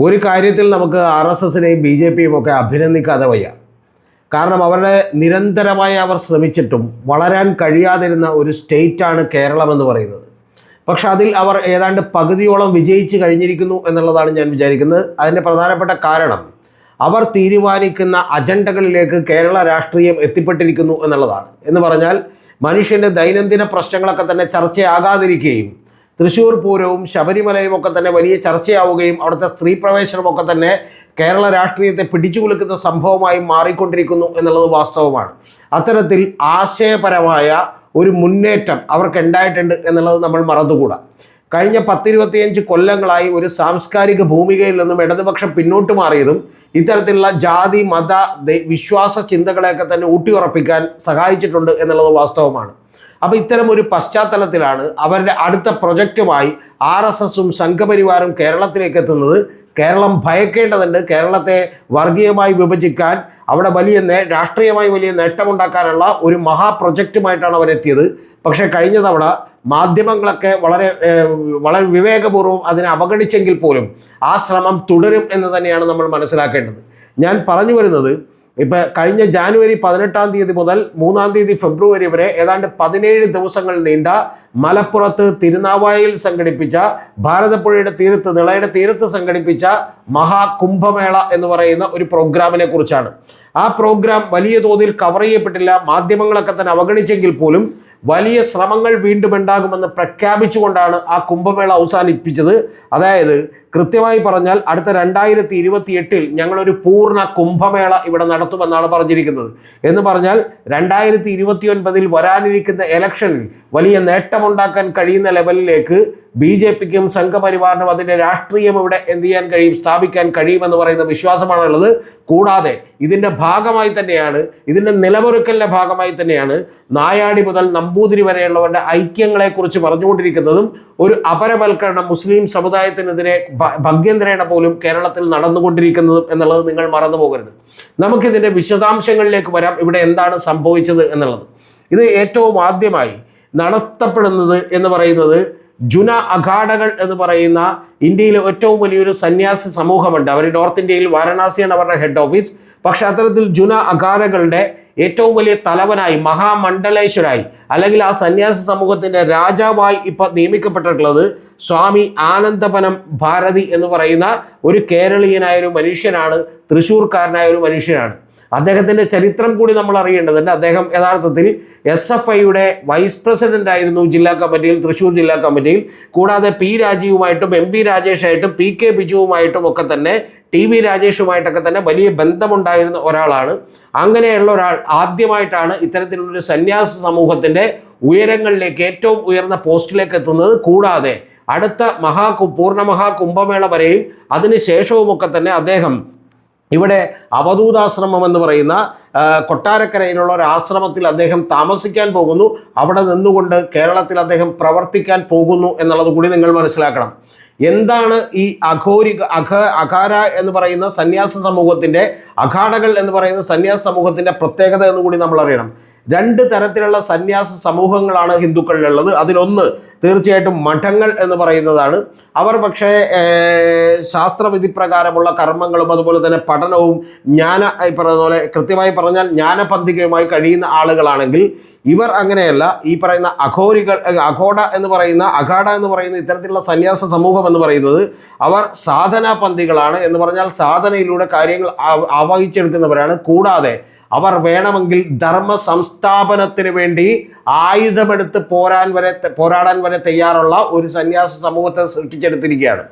ഒരു കാര്യത്തിൽ നമുക്ക് ആർ എസ് എസിനെയും ബി ജെ പിയും ഒക്കെ അഭിനന്ദിക്കാതെ വയ്യ. കാരണം അവരുടെ നിരന്തരമായി അവർ ശ്രമിച്ചിട്ടും വളരാൻ കഴിയാതിരുന്ന ഒരു സ്റ്റേറ്റാണ് കേരളം എന്ന് പറയുന്നത്. പക്ഷെ അതിൽ അവർ ഏതാണ്ട് പകുതിയോളം വിജയിച്ച് കഴിഞ്ഞിരിക്കുന്നു എന്നുള്ളതാണ് ഞാൻ വിചാരിക്കുന്നത്. അതിന്റെ പ്രധാനപ്പെട്ട കാരണം അവർ തീരുമാനിക്കുന്ന അജണ്ടകളിലേക്ക് കേരള രാഷ്ട്രീയം എത്തിപ്പെട്ടിരിക്കുന്നു എന്നുള്ളതാണ്. എന്ന് പറഞ്ഞാൽ മനുഷ്യന്റെ ദൈനംദിന പ്രശ്നങ്ങളൊക്കെ തന്നെ ചർച്ചയാകാതിരിക്കുകയും തൃശ്ശൂർ പൂരവും ശബരിമലയും ഒക്കെ തന്നെ വലിയ ചർച്ചയാവുകയും അവിടുത്തെ സ്ത്രീ പ്രവേശനമൊക്കെ തന്നെ കേരള രാഷ്ട്രീയത്തെ പിടിച്ചു കുലുക്കുന്ന സംഭവമായി മാറിക്കൊണ്ടിരിക്കുന്നു എന്നുള്ളത് വാസ്തവമാണ്. അത്തരത്തിൽ ആശയപരമായ ഒരു മുന്നേറ്റം അവർക്ക് ഉണ്ടായിട്ടുണ്ട് എന്നുള്ളത് നമ്മൾ മറന്നുകൂടാ. കഴിഞ്ഞ പത്തിരുപത്തിയഞ്ച് കൊല്ലങ്ങളായി ഒരു സാംസ്കാരിക ഭൂമികയിൽ നിന്നും ഇടതുപക്ഷം പിന്നോട്ട് മാറിയതും ഇത്തരത്തിലുള്ള ജാതി മത വിശ്വാസ ചിന്തകളെയൊക്കെ തന്നെ ഊട്ടിയുറപ്പിക്കാൻ സഹായിച്ചിട്ടുണ്ട് എന്നുള്ളത് വാസ്തവമാണ്. അപ്പോൾ ഇത്തരം ഒരു പശ്ചാത്തലത്തിലാണ് അവരുടെ അടുത്ത പ്രൊജക്റ്റുമായി ആർ എസ് എസും സംഘപരിവാരും കേരളത്തിലേക്ക് എത്തുന്നത്. കേരളം ഭയക്കേണ്ടതുണ്ട്. കേരളത്തെ വർഗീയമായി വിഭജിക്കാൻ അവിടെ വലിയ രാഷ്ട്രീയമായി വലിയ നേട്ടമുണ്ടാക്കാനുള്ള ഒരു മഹാ പ്രൊജക്റ്റുമായിട്ടാണ് അവരെത്തിയത്. പക്ഷേ കഴിഞ്ഞ തവണ മാധ്യമങ്ങളൊക്കെ വളരെ വളരെ വിവേകപൂർവം അതിനെ അവഗണിച്ചെങ്കിൽ പോലും ആ ശ്രമം തുടരും എന്ന് തന്നെയാണ് നമ്മൾ മനസ്സിലാക്കേണ്ടത്. ഞാൻ പറഞ്ഞു വരുന്നത് ഇപ്പം കഴിഞ്ഞ ജാനുവരി പതിനെട്ടാം തീയതി മുതൽ മൂന്നാം തീയതി ഫെബ്രുവരി വരെ ഏതാണ്ട് പതിനേഴ് ദിവസങ്ങൾ നീണ്ട മലപ്പുറത്ത് തിരുനാവായയിൽ സംഘടിപ്പിച്ച ഭാരതപ്പുഴയുടെ തീരത്ത് നിളയുടെ തീരത്ത് സംഘടിപ്പിച്ച മഹാകുംഭമേള എന്ന് പറയുന്ന ഒരു പ്രോഗ്രാമിനെ കുറിച്ചാണ്. ആ പ്രോഗ്രാം വലിയ തോതിൽ കവർ ചെയ്യപ്പെട്ടില്ല. മാധ്യമങ്ങളൊക്കെ തന്നെ അവഗണിച്ചെങ്കിൽ പോലും വലിയ ശ്രമങ്ങൾ വീണ്ടും ഉണ്ടാകുമെന്ന് പ്രഖ്യാപിച്ചുകൊണ്ടാണ് ആ കുംഭമേള അവസാനിപ്പിച്ചത്. അതായത് കൃത്യമായി പറഞ്ഞാൽ അടുത്ത രണ്ടായിരത്തി ഇരുപത്തി എട്ടിൽ ഞങ്ങളൊരു പൂർണ കുംഭമേള ഇവിടെ നടത്തുമെന്നാണ് പറഞ്ഞിരിക്കുന്നത്. എന്ന് പറഞ്ഞാൽ രണ്ടായിരത്തി ഇരുപത്തി ഒൻപതിൽ വരാനിരിക്കുന്ന എലക്ഷനിൽ വലിയ നേട്ടമുണ്ടാക്കാൻ കഴിയുന്ന ലെവലിലേക്ക് ബി ജെ പിക്കും സംഘപരിവാറിനും അതിന്റെ രാഷ്ട്രീയം ഇവിടെ എന്ത് ചെയ്യാൻ കഴിയും സ്ഥാപിക്കാൻ കഴിയുമെന്ന് പറയുന്ന വിശ്വാസമാണുള്ളത്. കൂടാതെ ഇതിന്റെ ഭാഗമായി തന്നെയാണ് ഇതിന്റെ നിലമൊരുക്കലിന്റെ ഭാഗമായി തന്നെയാണ് നായാടി മുതൽ നമ്പൂതിരി വരെയുള്ളവരുടെ ഐക്യങ്ങളെക്കുറിച്ച് പറഞ്ഞുകൊണ്ടിരിക്കുന്നതും ഒരു അപരവൽക്കരണം മുസ്ലിം സമുദായത്തിനെതിരെ ഭഗ്യന്തരേണ പോലും കേരളത്തിൽ നടന്നുകൊണ്ടിരിക്കുന്നതും എന്നുള്ളത് നിങ്ങൾ മറന്നു പോകരുത്. നമുക്കിതിന്റെ വിശദാംശങ്ങളിലേക്ക് വരാം ഇവിടെ എന്താണ് സംഭവിച്ചത് എന്നുള്ളത്. ഇത് ഏറ്റവും ആദ്യമായി നടത്തപ്പെടുന്നത് എന്ന് പറയുന്നത് ജുന അഖാഡകൾ എന്ന് പറയുന്ന ഇന്ത്യയിലെ ഏറ്റവും വലിയൊരു സന്യാസി സമൂഹമുണ്ട്. അവർ നോർത്ത് ഇന്ത്യയിൽ വാരണാസിയാണ് അവരുടെ ഹെഡ് ഓഫീസ് പക്ഷെ അത്തരത്തിൽ ജുന അഖാഡകളുടെ ഏറ്റവും വലിയ തലവനായി മഹാമണ്ഡലേശ്വരായി അല്ലെങ്കിൽ ആ സന്യാസി സമൂഹത്തിന്റെ രാജാവായി ഇപ്പം നിയമിക്കപ്പെട്ടിട്ടുള്ളത് സ്വാമി ആനന്ദപനം ഭാരതി എന്ന് പറയുന്ന ഒരു കേരളീയനായ ഒരു മനുഷ്യനാണ് തൃശ്ശൂർക്കാരനായ ഒരു മനുഷ്യനാണ്. അദ്ദേഹത്തിന്റെ ചരിത്രം കൂടി നമ്മൾ അറിയേണ്ടതുണ്ട്. അദ്ദേഹം യഥാർത്ഥത്തിൽ എസ് എഫ് ഐയുടെ വൈസ് പ്രസിഡന്റ് ആയിരുന്നു ജില്ലാ കമ്മിറ്റിയിൽ തൃശ്ശൂർ ജില്ലാ കമ്മിറ്റിയിൽ. കൂടാതെ പി രാജീവുമായിട്ടും എം പി രാജേഷായിട്ടും പി കെ ബിജുവുമായിട്ടും ഒക്കെ തന്നെ ടി വി രാജേഷുമായിട്ടൊക്കെ തന്നെ വലിയ ബന്ധമുണ്ടായിരുന്ന ഒരാളാണ്. അങ്ങനെയുള്ള ഒരാൾ ആദ്യമായിട്ടാണ് ഇത്തരത്തിലുള്ളൊരു സന്യാസ സമൂഹത്തിന്റെ ഉയരങ്ങളിലേക്ക് ഏറ്റവും ഉയർന്ന പോസ്റ്റിലേക്ക് എത്തുന്നത്. കൂടാതെ അടുത്ത മഹാ പൂർണ മഹാ കുംഭമേള വരെയും അതിനുശേഷവുമൊക്കെ തന്നെ അദ്ദേഹം ഇവിടെ അവധൂതാശ്രമം എന്ന് പറയുന്ന കൊട്ടാരക്കരയിലുള്ള ഒരു ആശ്രമത്തിൽ അദ്ദേഹം താമസിക്കാൻ പോകുന്നു. അവിടെ നിന്നുകൊണ്ട് കേരളത്തിൽ അദ്ദേഹം പ്രവർത്തിക്കാൻ പോകുന്നു എന്നുള്ളത് കൂടി നിങ്ങൾ മനസ്സിലാക്കണം. എന്താണ് ഈ അഘോരി അഘ അഘാര എന്ന് പറയുന്ന സന്യാസ സമൂഹത്തിന്റെ അഘാടകൾ എന്ന് പറയുന്ന സന്യാസ സമൂഹത്തിന്റെ പ്രത്യേകത എന്ന് കൂടി നമ്മൾ അറിയണം. രണ്ട് തരത്തിലുള്ള സന്യാസ സമൂഹങ്ങളാണ് ഹിന്ദുക്കളിലുള്ളത്. അതിലൊന്ന് തീർച്ചയായിട്ടും മഠങ്ങൾ എന്ന് പറയുന്നതാണ്. അവർ പക്ഷേ ശാസ്ത്രവിധി പ്രകാരമുള്ള കർമ്മങ്ങളും അതുപോലെ തന്നെ പഠനവും ജ്ഞാന പറയുന്ന പോലെ കൃത്യമായി പറഞ്ഞാൽ ജ്ഞാനപന്തികയുമായി കഴിയുന്ന ആളുകളാണെങ്കിൽ ഇവർ അങ്ങനെയല്ല. ഈ പറയുന്ന അഘോരികൾ അഘോഡ എന്ന് പറയുന്ന അഘാഡ എന്ന് പറയുന്ന ഇത്തരത്തിലുള്ള സന്യാസ സമൂഹം എന്ന് പറയുന്നത് അവർ സാധനാപന്തികളാണ് എന്ന് പറഞ്ഞാൽ സാധനയിലൂടെ കാര്യങ്ങൾ ആവാഹിച്ചെടുക്കുന്നവരാണ്. കൂടാതെ അവർ വേണമെങ്കിൽ ധർമ്മ സംസ്ഥാപനത്തിന് വേണ്ടി ആയുധമെടുത്ത് പോരാൻ വരെ പോരാടാൻ വരെ തയ്യാറുള്ള ഒരു സന്യാസ സമൂഹത്തെ സൃഷ്ടിച്ചെടുത്തിരിക്കുകയാണ്.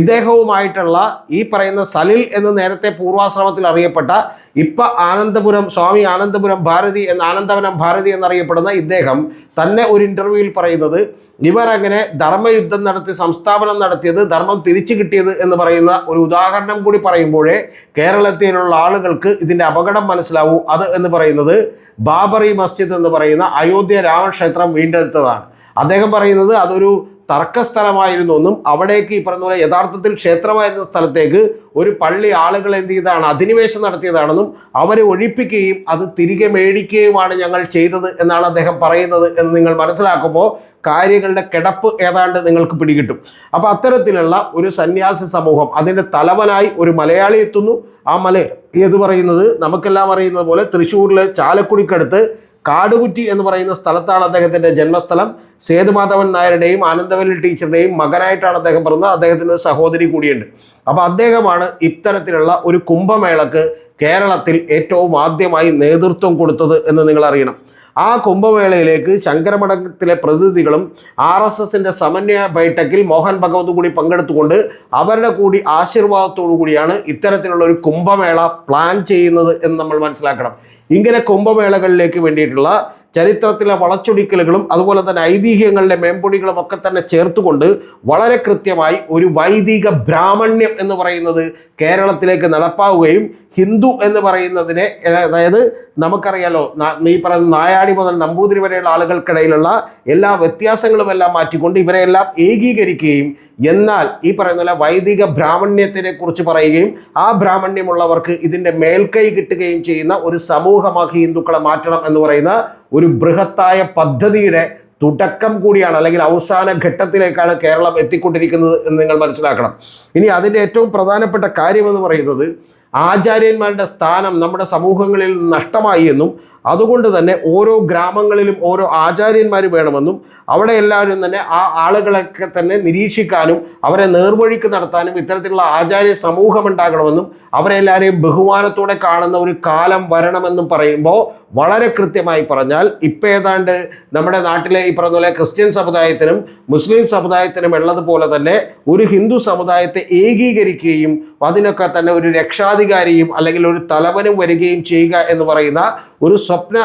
ഇദ്ദേഹവുമായിട്ടുള്ള ഈ പറയുന്ന സലിൽ എന്ന് നേരത്തെ പൂർവാശ്രമത്തിൽ അറിയപ്പെട്ട ഇപ്പൊ ആനന്ദപുരം സ്വാമി ആനന്ദപുരം ഭാരതി എന്ന ആനന്ദവനം ഭാരതി എന്നറിയപ്പെടുന്ന ഇദ്ദേഹം തന്നെ ഒരു ഇന്റർവ്യൂവിൽ പറയുന്നത് ഇവർ അങ്ങനെ ധർമ്മയുദ്ധം നടത്തി സംസ്ഥാപനം നടത്തിയത് ധർമ്മം തിരിച്ചു കിട്ടിയത് എന്ന് പറയുന്ന ഒരു ഉദാഹരണം കൂടി പറയുമ്പോഴേ കേരളത്തിലുള്ള ആളുകൾക്ക് ഇതിന്റെ അപകടം മനസ്സിലാവൂ. അത് എന്ന് പറയുന്നത് ബാബറി മസ്ജിദ് എന്ന് പറയുന്ന അയോധ്യ രാമക്ഷേത്രം വീണ്ടെടുത്തതാണ്. അദ്ദേഹം പറയുന്നത് അതൊരു തർക്കസ്ഥലമായിരുന്നു ഒന്നും അവിടേക്ക് ഈ പറഞ്ഞ പോലെ യഥാർത്ഥത്തിൽ ക്ഷേത്രമായിരുന്ന സ്ഥലത്തേക്ക് ഒരു പള്ളി ആളുകൾ എന്ത് ചെയ്താണ് അധിനിവേശം നടത്തിയതാണെന്നും അവരെ ഒഴിപ്പിക്കുകയും അത് തിരികെ മേടിക്കുകയുമാണ് ഞങ്ങൾ ചെയ്തത് എന്നാണ് അദ്ദേഹം പറയുന്നത് എന്ന് നിങ്ങൾ മനസ്സിലാക്കുമ്പോൾ കാര്യങ്ങളുടെ കിടപ്പ് ഏതാണ്ട് നിങ്ങൾക്ക് പിടികിട്ടും. അപ്പോൾ അത്തരത്തിലുള്ള ഒരു സന്യാസി സമൂഹം അതിന്റെ തലവനായി ഒരു മലയാളി എത്തുന്നു. ആ മല ഏത് പറയുന്നത്? നമുക്കെല്ലാം അറിയുന്നത് പോലെ തൃശ്ശൂരിലെ ചാലക്കുടിക്കടുത്ത് കാടുകുറ്റി എന്ന് പറയുന്ന സ്ഥലത്താണ് അദ്ദേഹത്തിന്റെ ജന്മസ്ഥലം. സേതുമാധവൻ നായരുടെയും ആനന്ദവല്ലി ടീച്ചറുടെയും മകനായിട്ടാണ് അദ്ദേഹം പറഞ്ഞത് അദ്ദേഹത്തിന്റെ സഹോദരി കൂടിയുണ്ട്. അപ്പോൾ അദ്ദേഹമാണ് ഇത്തരത്തിലുള്ള ഒരു കുംഭമേളക്ക് കേരളത്തിൽ ഏറ്റവും ആദ്യമായി നേതൃത്വം കൊടുത്തത് എന്ന് നിങ്ങൾ അറിയണം. ആ കുംഭമേളയിലേക്ക് ശങ്കരമഠത്തിലെ പ്രതിനിധികളും ആർ എസ് എസിന്റെ സമന്വയ ബൈഠക്കിൽ മോഹൻ ഭഗവത് കൂടി പങ്കെടുത്തുകൊണ്ട് അവരുടെ കൂടി ആശീർവാദത്തോടു കൂടിയാണ് ഇത്തരത്തിലുള്ള ഒരു കുംഭമേള പ്ലാൻ ചെയ്യുന്നത് എന്ന് നമ്മൾ മനസ്സിലാക്കണം. ഇങ്ങനെ കുംഭമേളകളിലേക്ക് വേണ്ടിയിട്ടുള്ള ചരിത്രത്തിലെ വളച്ചൊടിക്കലുകളും അതുപോലെ തന്നെ ഐതിഹ്യങ്ങളുടെ മേമ്പൊടികളും ഒക്കെ തന്നെ ചേർത്തുകൊണ്ട് വളരെ കൃത്യമായി ഒരു വൈദിക ബ്രാഹ്മണ്യം എന്ന് പറയുന്നത് കേരളത്തിലേക്ക് നടപ്പാവുകയും ഹിന്ദു എന്ന് പറയുന്നതിനെ അതായത് നമുക്കറിയാലോ ഈ പറയുന്ന നായാടി മുതൽ നമ്പൂതിരി വരെയുള്ള ആളുകൾക്കിടയിലുള്ള എല്ലാ വ്യത്യാസങ്ങളുമെല്ലാം മാറ്റിക്കൊണ്ട് ഇവരെല്ലാം ഏകീകരിക്കുകയും എന്നാൽ ഈ പറയുന്ന പോലെ വൈദിക ബ്രാഹ്മണ്യത്തിനെ കുറിച്ച് പറയുകയും ആ ബ്രാഹ്മണ്യമുള്ളവർക്ക് ഇതിന്റെ മേൽക്കൈ കിട്ടുകയും ചെയ്യുന്ന ഒരു സമൂഹമാക്കി ഹിന്ദുക്കളെ മാറ്റണം എന്ന് പറയുന്ന ഒരു ബൃഹത്തായ പദ്ധതിയുടെ തുടക്കം കൂടിയാണ് അല്ലെങ്കിൽ അവസാന ഘട്ടത്തിലേക്കാണ് കേരളം എത്തിക്കൊണ്ടിരിക്കുന്നത് എന്ന് നിങ്ങൾ മനസ്സിലാക്കണം. ഇനി അതിന്റെ ഏറ്റവും പ്രധാനപ്പെട്ട കാര്യമെന്ന് പറയുന്നത് ആചാര്യന്മാരുടെ സ്ഥാനം നമ്മുടെ സമൂഹങ്ങളിൽ നഷ്ടമായി എന്നും അതുകൊണ്ട് തന്നെ ഓരോ ഗ്രാമങ്ങളിലും ഓരോ ആചാര്യന്മാർ വേണമെന്നും അവിടെ എല്ലാവരും തന്നെ ആ ആളുകളൊക്കെ തന്നെ നിരീക്ഷിക്കാനും അവരെ നേർവഴിക്ക് നടത്താനും ഇത്തരത്തിലുള്ള ആചാര്യ സമൂഹം ഉണ്ടാകണമെന്നും അവരെല്ലാവരെയും ബഹുമാനത്തോടെ കാണുന്ന ഒരു കാലം വരണമെന്നും പറയുമ്പോൾ വളരെ കൃത്യമായി പറഞ്ഞാൽ ഇപ്പം ഏതാണ്ട് നമ്മുടെ നാട്ടിലെ ഈ പറഞ്ഞ പോലെ ക്രിസ്ത്യൻ സമുദായത്തിനും മുസ്ലിം സമുദായത്തിനും ഉള്ളതുപോലെ തന്നെ ഒരു ഹിന്ദു സമുദായത്തെ ഏകീകരിക്കുകയും അതിനൊക്കെ തന്നെ ഒരു രക്ഷാധികാരിയും അല്ലെങ്കിൽ ഒരു തലവനും വരികയും ചെയ്യുക എന്ന് പറയുന്ന ഒരു സ്വപ്ന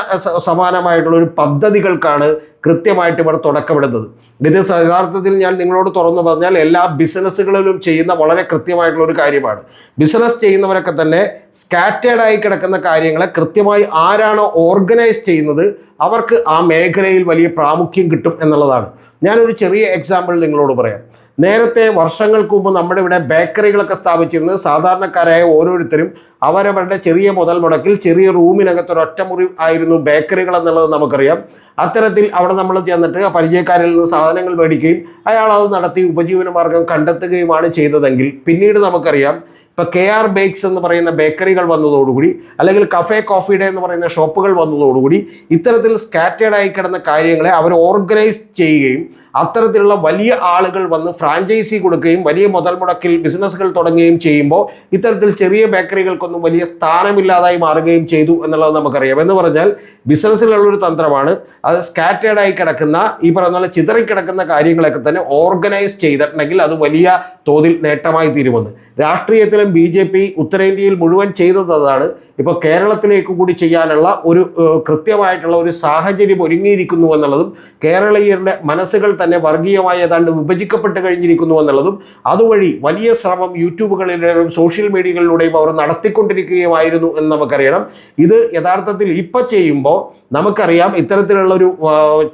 സമാനമായിട്ടുള്ള ഒരു പദ്ധതികൾക്കാണ് കൃത്യമായിട്ട് ഇവിടെ തുടക്കമിടുന്നത്. ഇത് യഥാർത്ഥത്തിൽ ഞാൻ നിങ്ങളോട് തുറന്നു പറഞ്ഞാൽ എല്ലാ ബിസിനസ്സുകളിലും ചെയ്യുന്ന വളരെ കൃത്യമായിട്ടുള്ള ഒരു കാര്യമാണ്. ബിസിനസ് ചെയ്യുന്നവരൊക്കെ തന്നെ സ്കാറ്റേഡ് ആയി കിടക്കുന്ന കാര്യങ്ങളെ കൃത്യമായി ആരാണോ ഓർഗനൈസ് ചെയ്യുന്നത് അവർക്ക് ആ മേഖലയിൽ വലിയ പ്രാമുഖ്യം കിട്ടും എന്നുള്ളതാണ്. ഞാനൊരു ചെറിയ എക്സാമ്പിൾ നിങ്ങളോട് പറയാം. നേരത്തെ വർഷങ്ങൾക്ക് മുമ്പ് നമ്മുടെ ഇവിടെ ബേക്കറികളൊക്കെ സ്ഥാപിച്ചിരുന്നത് സാധാരണക്കാരായ ഓരോരുത്തരും അവരവരുടെ ചെറിയ മുതൽ മുടക്കിൽ ചെറിയ റൂമിനകത്ത് ഒരു ഒറ്റമുറി ആയിരുന്നു ബേക്കറികൾ എന്നുള്ളത് നമുക്കറിയാം. അത്തരത്തിൽ അവിടെ നമ്മൾ ചെന്നിട്ട് പരിചയക്കാരിൽ നിന്ന് സാധനങ്ങൾ മേടിക്കുകയും അയാൾ അത് നടത്തി ഉപജീവനമാർഗം കണ്ടെത്തുകയുമാണ് ചെയ്തതെങ്കിൽ പിന്നീട് നമുക്കറിയാം ഇപ്പോൾ കെ ആർ ബേക്സ് എന്ന് പറയുന്ന ബേക്കറികൾ വന്നതോടുകൂടി അല്ലെങ്കിൽ കഫേ കോഫി ഡേ എന്ന് പറയുന്ന ഷോപ്പുകൾ വന്നതോടുകൂടി ഇത്തരത്തിൽ സ്കാറ്റേഡ് ആയി കിടന്ന കാര്യങ്ങളെ അവർ ഓർഗനൈസ് ചെയ്യുകയും അത്തരത്തിലുള്ള വലിയ ആളുകൾ വന്ന് ഫ്രാഞ്ചൈസി കൊടുക്കുകയും വലിയ മുതൽ മുടക്കിൽ ബിസിനസ്സുകൾ തുടങ്ങുകയും ചെയ്യുമ്പോൾ ഇത്തരത്തിൽ ചെറിയ ബേക്കറികൾക്കൊന്നും വലിയ സ്ഥാനമില്ലാതായി മാറുകയും ചെയ്തു എന്നുള്ളത് നമുക്കറിയാം. എന്ന് പറഞ്ഞാൽ ബിസിനസ്സിലുള്ളൊരു തന്ത്രമാണ്. അത് സ്കാറ്റേഡായി കിടക്കുന്ന ഈ പറയുന്ന പോലെ ചിതറിക്കിടക്കുന്ന കാര്യങ്ങളൊക്കെ തന്നെ ഓർഗനൈസ് ചെയ്തിട്ടുണ്ടെങ്കിൽ അത് വലിയ തോതിൽ നേട്ടമായി തീരുമെന്ന്. രാഷ്ട്രീയത്തിലും ബി ജെ പി ഉത്തരേന്ത്യയിൽ മുഴുവൻ ചെയ്തത് അതാണ്. ഇപ്പോൾ കേരളത്തിലേക്ക് കൂടി ചെയ്യാനുള്ള ഒരു കൃത്യമായിട്ടുള്ള ഒരു സാഹചര്യം ഒരുങ്ങിയിരിക്കുന്നു എന്നുള്ളതും കേരളീയരുടെ മനസ്സുകൾ തന്നെ വർഗീയമായി ഏതാണ്ട് വിഭജിക്കപ്പെട്ട് കഴിഞ്ഞിരിക്കുന്നു എന്നുള്ളതും അതുവഴി വലിയ ശ്രമം യൂട്യൂബുകളിലൂടെയും സോഷ്യൽ മീഡിയകളിലൂടെയും അവർ നടത്തിക്കൊണ്ടിരിക്കുകയുമായിരുന്നു എന്ന് നമുക്കറിയണം ഇത് യഥാർത്ഥത്തിൽ ഇപ്പോൾ ചെയ്യുമ്പോൾ നമുക്കറിയാം ഇത്തരത്തിലുള്ള ഒരു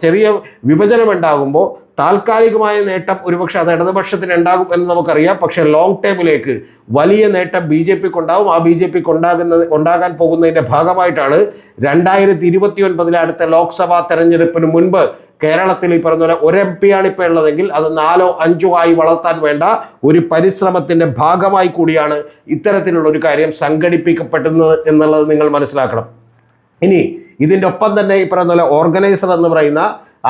ചെറിയ വിഭജനം ഉണ്ടാകുമ്പോൾ താൽക്കാലികമായ നേട്ടം ഒരുപക്ഷെ അത് ഇടതുപക്ഷത്തിന് ഉണ്ടാകും എന്ന് നമുക്കറിയാം. പക്ഷെ ലോങ് ടേമിലേക്ക് വലിയ നേട്ടം ബി ജെ പിക്ക് ഉണ്ടാവും ആ ബി ജെ പിക്ക് ഉണ്ടാകുന്നത് ഉണ്ടാകാൻ പോകുന്നതിന്റെ ഭാഗമായിട്ടാണ് രണ്ടായിരത്തി ഇരുപത്തി ഒൻപതിലെ അടുത്ത ലോക്സഭാ തെരഞ്ഞെടുപ്പിന് മുൻപ് കേരളത്തിൽ ഈ പറഞ്ഞ പോലെ ഒരു എം ആണ് ഇപ്പോൾ ഉള്ളതെങ്കിൽ അത് നാലോ അഞ്ചോ ആയി വളർത്താൻ വേണ്ട ഒരു പരിശ്രമത്തിന്റെ ഭാഗമായി കൂടിയാണ് ഇത്തരത്തിലുള്ള ഒരു കാര്യം സംഘടിപ്പിക്കപ്പെടുന്നത് എന്നുള്ളത് നിങ്ങൾ മനസ്സിലാക്കണം. ഇനി ഇതിന്റെ ഒപ്പം തന്നെ ഈ പറയുന്ന പോലെ ഓർഗനൈസർ എന്ന് പറയുന്ന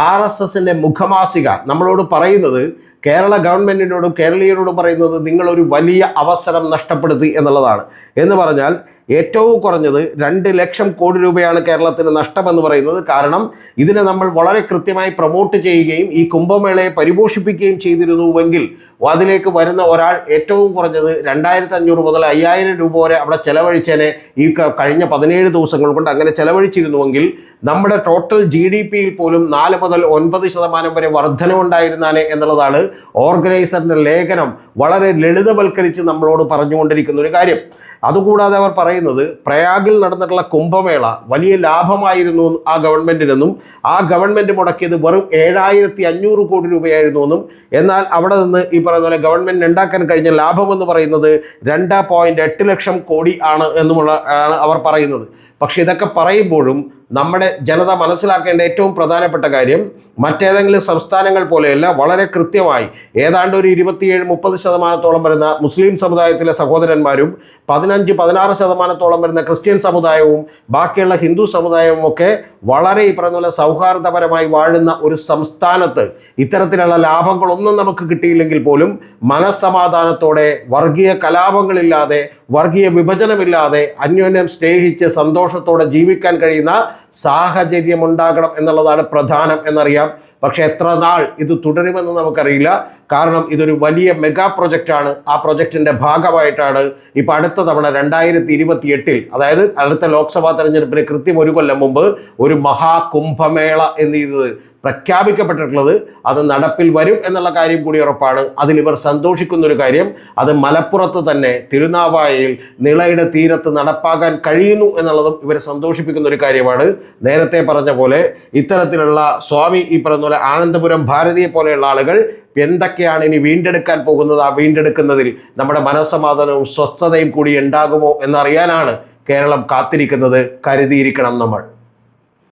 ആർ എസ് എസിന്റെ മുഖമാസിക നമ്മളോട് പറയുന്നത് കേരള ഗവൺമെന്റിനോടും കേരളീയരോടും പറയുന്നത് നിങ്ങളൊരു വലിയ അവസരം നഷ്ടപ്പെടുത്തി എന്നുള്ളതാണ്. എന്ന് പറഞ്ഞാൽ ഏറ്റവും കുറഞ്ഞത് രണ്ട് ലക്ഷം കോടി രൂപയാണ് കേരളത്തിന് നഷ്ടമെന്ന് പറയുന്നത്. കാരണം ഇതിനെ നമ്മൾ വളരെ കൃത്യമായി പ്രൊമോട്ട് ചെയ്യുകയും ഈ കുംഭമേളയെ പരിപോഷിപ്പിക്കുകയും ചെയ്തിരുന്നുവെങ്കിൽ അതിലേക്ക് വരുന്ന ഒരാൾ ഏറ്റവും കുറഞ്ഞത് രണ്ടായിരത്തി അഞ്ഞൂറ് മുതൽ അയ്യായിരം രൂപ വരെ അവിടെ ചെലവഴിച്ചേനെ ഈ കഴിഞ്ഞ പതിനേഴ് ദിവസങ്ങൾ കൊണ്ട് അങ്ങനെ ചെലവഴിച്ചിരുന്നുവെങ്കിൽ നമ്മുടെ ടോട്ടൽ ജി ഡി പിയിൽ പോലും നാല് മുതൽ ഒൻപത് ശതമാനം വരെ വർധനമുണ്ടായിരുന്നാലേ എന്നുള്ളതാണ് ഓർഗനൈസറിന്റെ ലേഖനം വളരെ ലളിതവൽക്കരിച്ച് നമ്മളോട് പറഞ്ഞുകൊണ്ടിരിക്കുന്ന ഒരു കാര്യം. അതുകൂടാതെ അവർ പറയുന്നത് പ്രയാഗിൽ നടന്നിട്ടുള്ള കുംഭമേള വലിയ ലാഭമായിരുന്നു ആ ഗവൺമെന്റിനെന്നും ആ ഗവൺമെന്റ് മുടക്കിയത് വെറും ഏഴായിരത്തി അഞ്ഞൂറ് കോടി രൂപയായിരുന്നു എന്നും എന്നാൽ അവിടെ നിന്ന് ഈ പറയുന്ന പോലെ ഗവൺമെന്റ് ഉണ്ടാക്കാൻ കഴിഞ്ഞ ലാഭം എന്ന് പറയുന്നത് രണ്ട് പോയിന്റ് എട്ട് ലക്ഷം കോടി ആണ് എന്നുമുള്ള ആണ് അവർ പറയുന്നത്. പക്ഷേ ഇതൊക്കെ പറയുമ്പോഴും നമ്മുടെ ജനത മനസ്സിലാക്കേണ്ട ഏറ്റവും പ്രധാനപ്പെട്ട കാര്യം മറ്റേതെങ്കിലും സംസ്ഥാനങ്ങൾ പോലെയല്ല വളരെ കൃത്യമായി ഏതാണ്ട് ഒരു ഇരുപത്തിയേഴ് മുപ്പത് ശതമാനത്തോളം വരുന്ന മുസ്ലിം സമുദായത്തിലെ സഹോദരന്മാരും പതിനഞ്ച് പതിനാറ് ശതമാനത്തോളം വരുന്ന ക്രിസ്ത്യൻ സമുദായവും ബാക്കിയുള്ള ഹിന്ദു സമുദായവും ഒക്കെ വളരെ ഈ പറഞ്ഞ സൗഹാർദ്ദപരമായി വാഴുന്ന ഒരു സംസ്ഥാനത്ത് ഇത്തരത്തിലുള്ള ലാഭങ്ങളൊന്നും നമുക്ക് കിട്ടിയില്ലെങ്കിൽ പോലും മനസ്സമാധാനത്തോടെ വർഗീയ കലാപങ്ങളില്ലാതെ വർഗീയ വിഭജനമില്ലാതെ അന്യോന്യം സ്നേഹിച്ച് സന്തോഷത്തോടെ ജീവിക്കാൻ കഴിയുന്ന സാഹചര്യം ഉണ്ടാകണം എന്നുള്ളതാണ് പ്രധാനം എന്നറിയാം. പക്ഷെ എത്ര നാൾ ഇത് തുടരുമെന്ന് നമുക്കറിയില്ല. കാരണം ഇതൊരു വലിയ മെഗാ പ്രൊജക്റ്റാണ്. ആ പ്രൊജക്റ്റിന്റെ ഭാഗമായിട്ടാണ് ഇപ്പോൾ അടുത്ത തവണ രണ്ടായിരത്തി ഇരുപത്തി എട്ടിൽ അതായത് അടുത്ത ലോക്സഭാ തെരഞ്ഞെടുപ്പിന് കൃത്യം ഒരു കൊല്ലം മുമ്പ് ഒരു മഹാകുംഭമേള എന്ന് ഇത് പ്രഖ്യാപിക്കപ്പെട്ടിട്ടുള്ളത് അത് നടപ്പിൽ വരും എന്നുള്ള കാര്യം കൂടി ഉറപ്പാണ്. അതിലിവർ സന്തോഷിക്കുന്ന ഒരു കാര്യം അത് മലപ്പുറത്ത് തന്നെ തിരുനാവായയിൽ നിളയുടെ തീരത്ത് നടപ്പാക്കാൻ കഴിയുന്നു എന്നുള്ളതും ഇവരെ സന്തോഷിപ്പിക്കുന്ന ഒരു കാര്യമാണ്. നേരത്തെ പറഞ്ഞ പോലെ ഇത്തരത്തിലുള്ള സ്വാമി ഈ പറഞ്ഞ പോലെ ആനന്ദപുരം ഭാരതിയെ പോലെയുള്ള ആളുകൾ എന്തൊക്കെയാണ് ഇനി വീണ്ടെടുക്കാൻ പോകുന്നത്? ആ വീണ്ടെടുക്കുന്നതിൽ നമ്മുടെ മനസ്സമാധാനവും സ്വസ്ഥതയും കൂടി ഉണ്ടാകുമോ എന്നറിയാനാണ് കേരളം കാത്തിരിക്കുന്നത്. കരുതിയിരിക്കണം നമ്മൾ.